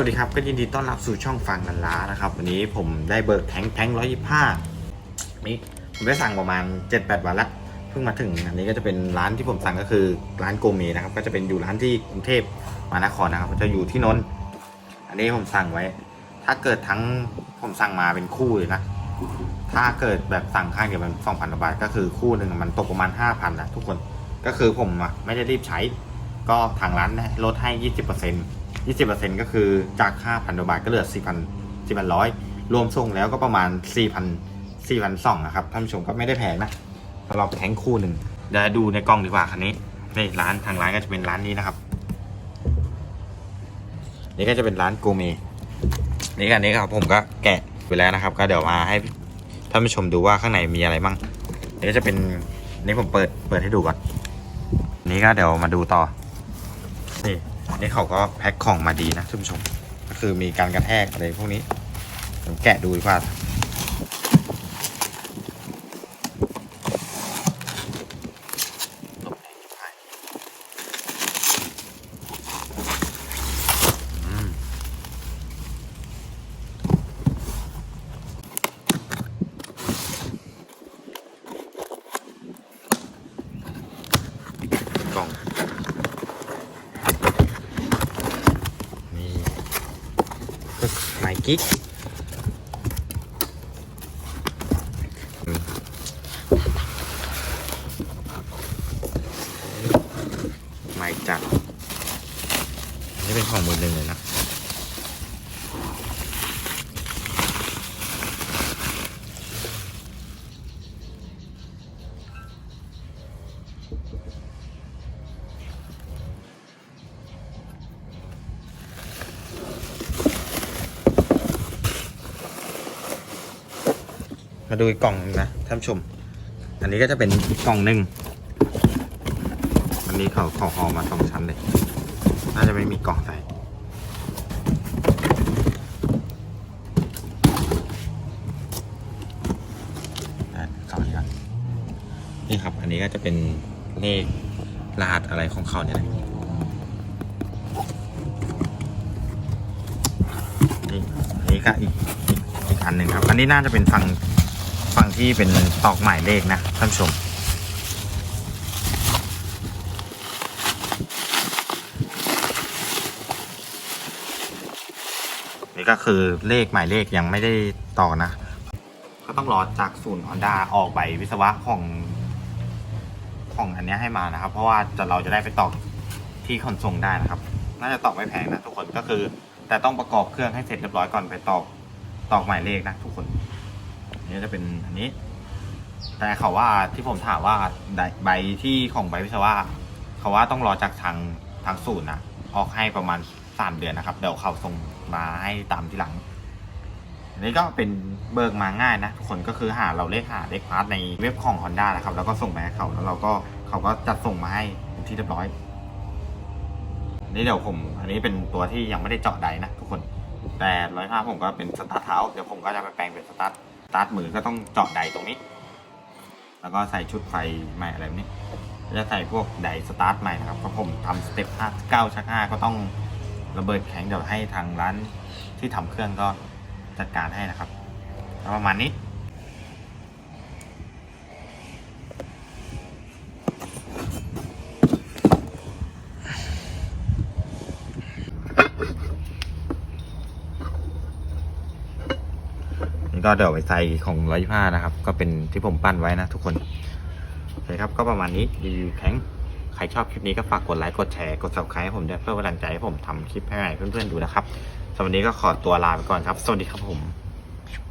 วัสดีครับ ก็ยินดีต้อนรับสู่ช่องฟังนันล้านะครับ วันนี้ผมได้เบิกแทงแทงร้อยยี่ห้านี่ผมได้สั่งประมาณ7-8วันละเพิ่งมาถึงอันนี้ก็จะเป็นร้านที่ผมสั่งก็คือร้านโกเมนะครับ ก็จะเป็นอยู่ร้านที่กรุงเทพมหานครนะครับจะอยู่ที่นนท์อันนี้ผมสั่งไว้ ถ้าเกิดทั้งผมสั่งมาเป็นคู่เลยนะถ้าเกิดแบบสั่งข้างเดียวมันสองพันบาทก็คือคู่หนึ่งมันตกประมาณห้าพันนะทุกคนก็คือผมไม่ได้รีบใช้ ก็ทางร้านลดให้ยี่สิบเปอร์เซ็นต์ ยี่สิบเปอร์เซ็นต์ก็คือจากห้าพันบาทก็เหลือสี่พันสี่พันร้อยรวมส่งแล้วก็ประมาณสี่พันสี่พันสองนะครับท่านผู้ชมก็ไม่ได้แพงนะสำหรับแทงคู่หนึ่งเดี๋ยวดูในกล้องดีกว่าคันนี้นี่ร้านทางร้านก็จะเป็นร้านนี้นะครับ นี่ก็จะเป็นร้านโกเมนี่กันนี้ครับผมก็แกะไปแล้วนะครับ ก็เดี๋ยวมาให้ท่านผู้ชมดูว่าข้างในมีอะไรบ้างนี่ก็จะเป็นนี่ผมเปิดเปิดให้ดูก่อนนี่ก็เดี๋ยวมาดูต่อนี่ นี่เขาก็แพ็คของมาดีนะท่านผู้ชม ก็คือมีการกระแทกอะไรพวกนี้ผมแกะดูดีกว่าอืม กล่องนี่ก็ไม กิ๊กอืมไมจัด นี่เป็นของมือหนึ่งเลยนะ มาดูอีกกล่องนะท่านผู้ชม อันนี้ก็จะเป็นอีกกล่องหนึ่งอันนี้เขาขอห่อมาสองชั้นเลย น่าจะไม่มีกล่องใส่อ่กล่องนี้ก่อนนี่ครับ อันนี้ก็จะเป็นเลขรหัสอะไรของเขาเนี่ยแหละนี่อันนี้ก็อีกอีกอันหนึ่งครับ อันนี้น่าจะเป็นฝั่งฝั่ง ที่เป็นตอกหมายเลขนะท่านผู้ชมนี่ก็คือเลขหมายเลขยังไม่ได้ต่อนะ ก็ต้องรอจากศูนย์ฮอนด้าออกใบวิศวะของของอันนี้ให้มานะครับ เพราะว่าจะเราจะได้ไปต่อที่ขนส่งได้นะครับ น่าจะตอกไม่แพงนะทุกคนก็คือ แต่ต้องประกอบเครื่องให้เสร็จเรียบร้อยก่อนไปตอกตอกหมายเลขนะทุกคน นนี้จะเป็นอันนี้ แต่เขาว่าที่ผมถามว่าใบที่ของใบวิศวะเขาว่าต้องรอจากทางทางศูนย์นะออกให้ประมาณสามเดือนนะครับ เดี๋ยวเขาส่งมาให้ตามที่หลัง อันนี้ก็เป็นเบิกมาง่ายนะ ทุกคนก็คือหาเราเลขหาเลขพาร์ทในเว็บของ Honda นะครับ แล้วก็ส่งไปให้เขาแล้วเราก็เขาก็จัดส่งมาให้ที่เรียบร้อย อันนี้เดี๋ยวผม อันนี้เป็นตัวที่ยังไม่ได้เจาะใดนะทุกคน แต่ร้อยห้าผมก็เป็นสตาร์ทเท้าเดี๋ยวผมก็จะไปแปลงเป็นสตาร์ท ตาร์ทมือก็ต้องเจาะไดตรงนี้ แล้วก็ใส่ชุดไฟใหม่อะไรแบบนี้จะใส่พวกไดสตาร์ทใหม่นะครับเพราะผมทำสเต็ปห้าเก้าชักห้าก็ต้องระเบิดแข็งเดี๋ยวให้ทางร้านที่ทำเครื่องก็จัดการให้นะครับประมาณนี้ นี่ ก็เดี๋ยวไปใส่ของร้อยผ้านะครับ ก็เป็นที่ผมปั้นไว้นะทุกคนโอเคครับก็ประมาณนี้รีวิวแข็งใครชอบคลิปนี้ก็ฝากกดไลค์กดแชร์กด subscribe ให้ผมด้วยเพื่อกำลังใจให้ผมทำคลิปให้เพื่อนๆดูนะครับสำหรับวันนี้ก็ขอตัวลาไปก่อนครับ สวัสดีครับผม